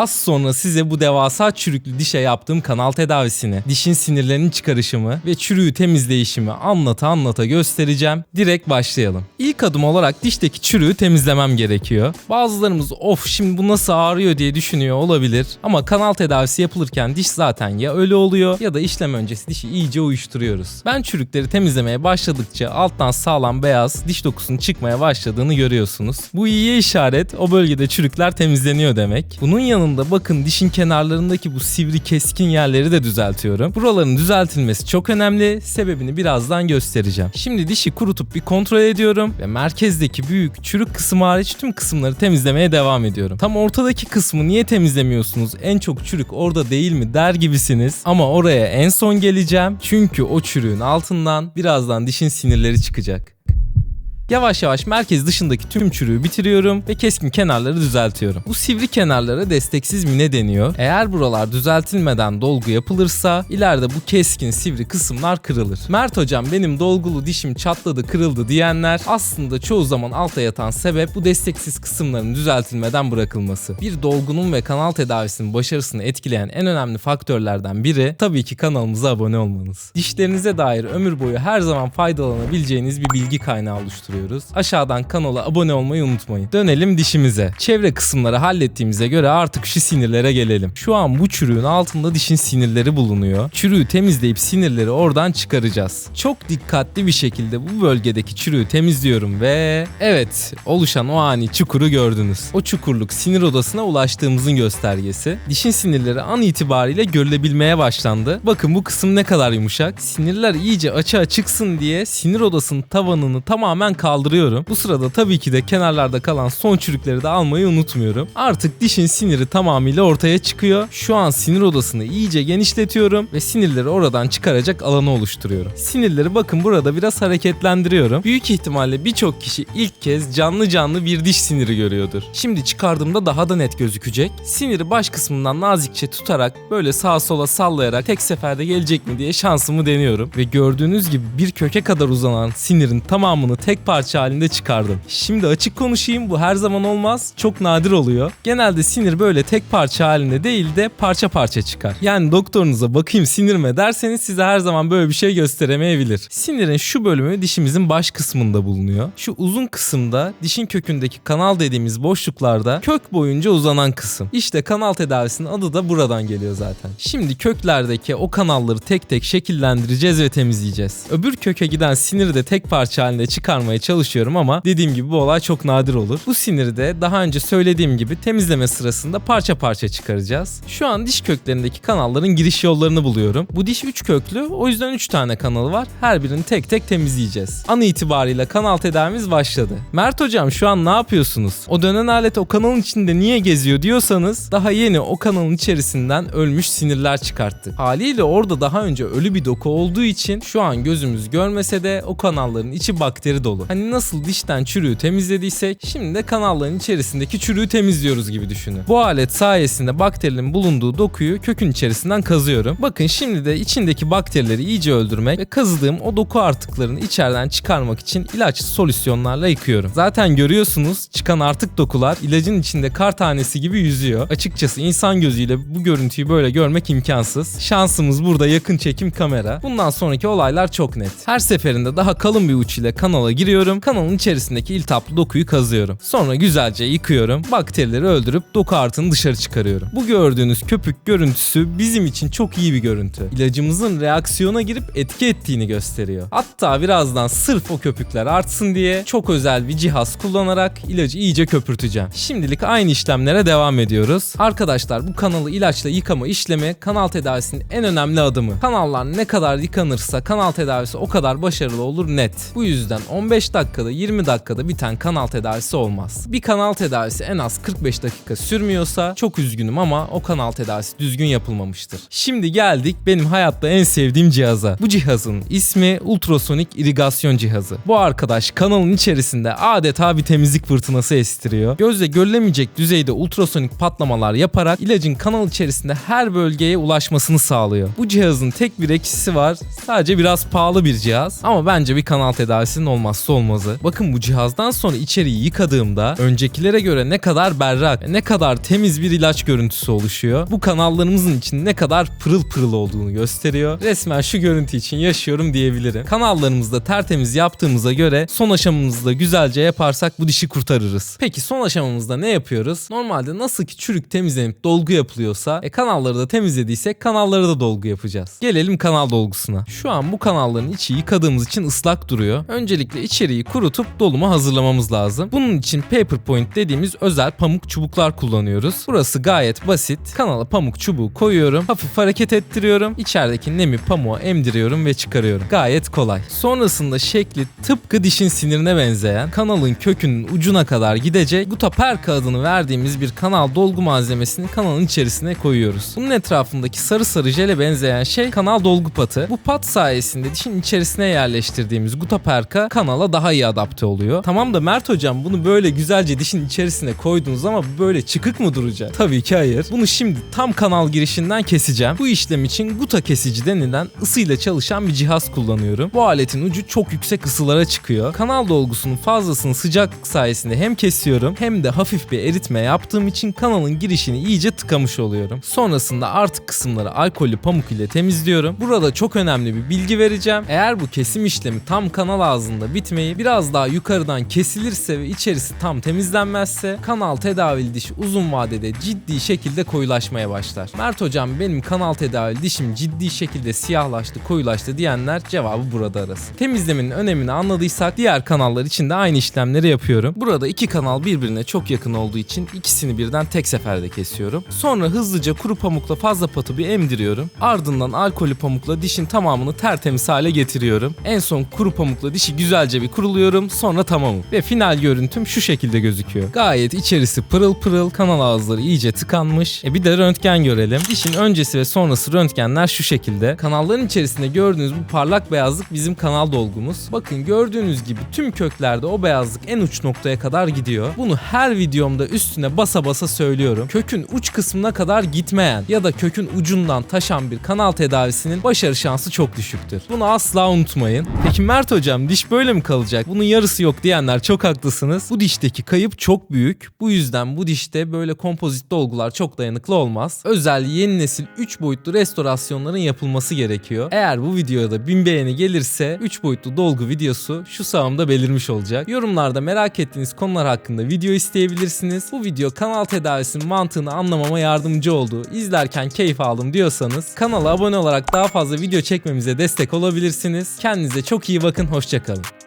Az sonra size bu devasa çürüklü dişe yaptığım kanal tedavisini, dişin sinirlerinin çıkarışımı ve çürüğü temizleyişimi anlata anlata göstereceğim. Direkt başlayalım. İlk adım olarak dişteki çürüğü temizlemem gerekiyor. Bazılarımız of şimdi bu nasıl ağrıyor diye düşünüyor olabilir. Ama kanal tedavisi yapılırken diş zaten ya ölü oluyor ya da işlem öncesi dişi iyice uyuşturuyoruz. Ben çürükleri temizlemeye başladıkça alttan sağlam beyaz diş dokusunun çıkmaya başladığını görüyorsunuz. Bu iyiye işaret o bölgede çürükler temizleniyor demek. Bunun yanında bakın dişin kenarlarındaki bu sivri keskin yerleri de düzeltiyorum. Buraların düzeltilmesi çok önemli. Sebebini birazdan göstereceğim. Şimdi dişi kurutup bir kontrol ediyorum ve merkezdeki büyük çürük kısım hariç tüm kısımları temizlemeye devam ediyorum. Tam ortadaki kısmı niye temizlemiyorsunuz? En çok çürük orada değil mi der gibisiniz. Ama oraya en son geleceğim. Çünkü o çürüğün altından birazdan dişin sinirleri çıkacak. Yavaş yavaş merkez dışındaki tüm çürüğü bitiriyorum ve keskin kenarları düzeltiyorum. Bu sivri kenarlara desteksiz mine deniyor. Eğer buralar düzeltilmeden dolgu yapılırsa ileride bu keskin sivri kısımlar kırılır. Mert hocam benim dolgulu dişim çatladı kırıldı diyenler aslında çoğu zaman alta yatan sebep bu desteksiz kısımların düzeltilmeden bırakılması. Bir dolgunun ve kanal tedavisinin başarısını etkileyen en önemli faktörlerden biri tabii ki kanalımıza abone olmanız. Dişlerinize dair ömür boyu her zaman faydalanabileceğiniz bir bilgi kaynağı oluşturuyoruz. Aşağıdan kanala abone olmayı unutmayın. Dönelim dişimize. Çevre kısımları hallettiğimize göre artık şu sinirlere gelelim. Şu an bu çürüğün altında dişin sinirleri bulunuyor. Çürüğü temizleyip sinirleri oradan çıkaracağız. Çok dikkatli bir şekilde bu bölgedeki çürüğü temizliyorum ve evet oluşan o ani çukuru gördünüz. O çukurluk sinir odasına ulaştığımızın göstergesi. Dişin sinirleri an itibariyle görülebilmeye başlandı. Bakın bu kısım ne kadar yumuşak. Sinirler iyice açığa çıksın diye sinir odasının tavanını tamamen kaldırıyorum. Bu sırada tabii ki de kenarlarda kalan son çürükleri de almayı unutmuyorum. Artık dişin siniri tamamıyla ortaya çıkıyor. Şu an sinir odasını iyice genişletiyorum ve sinirleri oradan çıkaracak alanı oluşturuyorum. Sinirleri bakın burada biraz hareketlendiriyorum. Büyük ihtimalle birçok kişi ilk kez canlı canlı bir diş siniri görüyordur. Şimdi çıkardığımda daha da net gözükecek. Siniri baş kısmından nazikçe tutarak böyle sağa sola sallayarak tek seferde gelecek mi diye şansımı deniyorum. Ve gördüğünüz gibi bir köke kadar uzanan sinirin tamamını tek parça halinde çıkardım. Şimdi açık konuşayım bu her zaman olmaz. Çok nadir oluyor. Genelde sinir böyle tek parça halinde değil de parça parça çıkar. Yani doktorunuza bakayım sinir mi derseniz size her zaman böyle bir şey gösteremeyebilir. Sinirin şu bölümü dişimizin baş kısmında bulunuyor. Şu uzun kısımda dişin kökündeki kanal dediğimiz boşluklarda kök boyunca uzanan kısım. İşte kanal tedavisinin adı da buradan geliyor zaten. Şimdi köklerdeki o kanalları tek tek şekillendireceğiz ve temizleyeceğiz. Öbür köke giden siniri de tek parça halinde çıkarmaya çalışıyorum ama dediğim gibi bu olay çok nadir olur. Bu siniri de daha önce söylediğim gibi temizleme sırasında parça parça çıkaracağız. Şu an diş köklerindeki kanalların giriş yollarını buluyorum. Bu diş 3 köklü o yüzden 3 tane kanalı var. Her birini tek tek temizleyeceğiz. An itibariyle kanal tedavimiz başladı. Mert hocam şu an ne yapıyorsunuz? O dönen alet o kanalın içinde niye geziyor diyorsanız daha yeni o kanalın içerisinden ölmüş sinirler çıkarttık. Haliyle orada daha önce ölü bir doku olduğu için şu an gözümüz görmese de o kanalların içi bakteri dolu. Hani nasıl dişten çürüğü temizlediysek şimdi de kanalların içerisindeki çürüğü temizliyoruz gibi düşünün. Bu alet sayesinde bakterilerin bulunduğu dokuyu kökün içerisinden kazıyorum. Bakın şimdi de içindeki bakterileri iyice öldürmek ve kazıdığım o doku artıklarını içeriden çıkarmak için ilaç solüsyonlarla yıkıyorum. Zaten görüyorsunuz çıkan artık dokular ilacın içinde kar tanesi gibi yüzüyor. Açıkçası insan gözüyle bu görüntüyü böyle görmek imkansız. Şansımız burada yakın çekim kamera. Bundan sonraki olaylar çok net. Her seferinde daha kalın bir uç ile kanala giriyorum. Kanalın içerisindeki iltihaplı dokuyu kazıyorum. Sonra güzelce yıkıyorum. Bakterileri öldürüp doku artığını dışarı çıkarıyorum. Bu gördüğünüz köpük görüntüsü bizim için çok iyi bir görüntü. İlacımızın reaksiyona girip etki ettiğini gösteriyor. Hatta birazdan sırf o köpükler artsın diye çok özel bir cihaz kullanarak ilacı iyice köpürteceğim. Şimdilik aynı işlemlere devam ediyoruz. Arkadaşlar bu kanalı ilaçla yıkama işlemi kanal tedavisinin en önemli adımı. Kanallar ne kadar yıkanırsa kanal tedavisi o kadar başarılı olur net. Bu yüzden 15 dakikada 20 dakikada biten kanal tedavisi olmaz. Bir kanal tedavisi en az 45 dakika sürmüyorsa çok üzgünüm ama o kanal tedavisi düzgün yapılmamıştır. Şimdi geldik benim hayatta en sevdiğim cihaza. Bu cihazın ismi ultrasonik irigasyon cihazı. Bu arkadaş kanalın içerisinde adeta bir temizlik fırtınası estiriyor. Gözle görülemeyecek düzeyde ultrasonik patlamalar yaparak ilacın kanal içerisinde her bölgeye ulaşmasını sağlıyor. Bu cihazın tek bir eksisi var. Sadece biraz pahalı bir cihaz ama bence bir kanal tedavisinin olmazsa olmazı. Bakın bu cihazdan sonra içeriği yıkadığımda öncekilere göre ne kadar berrak, ne kadar temiz bir ilaç görüntüsü oluşuyor. Bu kanallarımızın için ne kadar pırıl pırıl olduğunu gösteriyor. Resmen şu görüntü için yaşıyorum diyebilirim. Kanallarımızda tertemiz yaptığımıza göre son aşamamızda güzelce yaparsak bu dişi kurtarırız. Peki son aşamamızda ne yapıyoruz? Normalde nasıl ki çürük temizlenip dolgu yapılıyorsa e kanalları da temizlediysek kanallara da dolgu yapacağız. Gelelim kanal dolgusuna. Şu an bu kanalların içi yıkadığımız için ıslak duruyor. Öncelikle içeriği kurutup doluma hazırlamamız lazım. Bunun için paper point dediğimiz özel pamuk çubuklar kullanıyoruz. Burası gayet basit. Kanala pamuk çubuğu koyuyorum. Hafif hareket ettiriyorum. İçerideki nemi pamuğa emdiriyorum ve çıkarıyorum. Gayet kolay. Sonrasında şekli tıpkı dişin sinirine benzeyen kanalın kökünün ucuna kadar gidecek gutaperka adını verdiğimiz bir kanal dolgu malzemesini kanalın içerisine koyuyoruz. Bunun etrafındaki sarı sarı jele benzeyen şey kanal dolgu patı. Bu pat sayesinde dişin içerisine yerleştirdiğimiz gutaperka kanala daha iyi adapte oluyor. Tamam da Mert hocam bunu böyle güzelce dişin içerisine koydunuz ama böyle çıkık mı duracak? Tabii ki hayır. Bunu şimdi tam kanal girişinden keseceğim. Bu işlem için guta kesici denilen ısıyla çalışan bir cihaz kullanıyorum. Bu aletin ucu çok yüksek ısılara çıkıyor. Kanal dolgusunun fazlasını sıcaklık sayesinde hem kesiyorum hem de hafif bir eritme yaptığım için kanalın girişini iyice tıkamış oluyorum. Sonrasında artık kısımları alkollü pamuk ile temizliyorum. Burada çok önemli bir bilgi vereceğim. Eğer bu kesim işlemi tam kanal ağzında biraz daha yukarıdan kesilirse ve içerisi tam temizlenmezse kanal tedavili diş uzun vadede ciddi şekilde koyulaşmaya başlar. Mert hocam benim kanal tedavili dişim ciddi şekilde siyahlaştı, koyulaştı diyenler cevabı burada arasın. Temizlemenin önemini anladıysak diğer kanallar için de aynı işlemleri yapıyorum. Burada iki kanal birbirine çok yakın olduğu için ikisini birden tek seferde kesiyorum. Sonra hızlıca kuru pamukla fazla patı bir emdiriyorum. Ardından alkolü pamukla dişin tamamını tertemiz hale getiriyorum. En son kuru pamukla dişi güzelce bir kuruluyorum. Sonra tamamım. Ve final görüntüm şu şekilde gözüküyor. Gayet içerisi pırıl pırıl, kanal ağızları iyice tıkanmış. E bir de röntgen görelim. Dişin öncesi ve sonrası röntgenler şu şekilde. Kanalların içerisinde gördüğünüz bu parlak beyazlık bizim kanal dolgumuz. Bakın gördüğünüz gibi tüm köklerde o beyazlık en uç noktaya kadar gidiyor. Bunu her videomda üstüne basa basa söylüyorum. Kökün uç kısmına kadar gitmeyen ya da kökün ucundan taşan bir kanal tedavisinin başarı şansı çok düşüktür. Bunu asla unutmayın. Peki Mert hocam diş böyle mi kalacak? Bunun yarısı yok diyenler çok haklısınız. Bu dişteki kayıp çok büyük. Bu yüzden bu dişte böyle kompozit dolgular çok dayanıklı olmaz. Özel yeni nesil 3 boyutlu restorasyonların yapılması gerekiyor. Eğer bu videoda 1000 beğeni gelirse 3 boyutlu dolgu videosu şu sağımda belirmiş olacak. Yorumlarda merak ettiğiniz konular hakkında video isteyebilirsiniz. Bu video kanal tedavisinin mantığını anlamama yardımcı oldu. İzlerken keyif aldım diyorsanız kanala abone olarak daha fazla video çekmemize destek olabilirsiniz. Kendinize çok iyi bakın, hoşçakalın.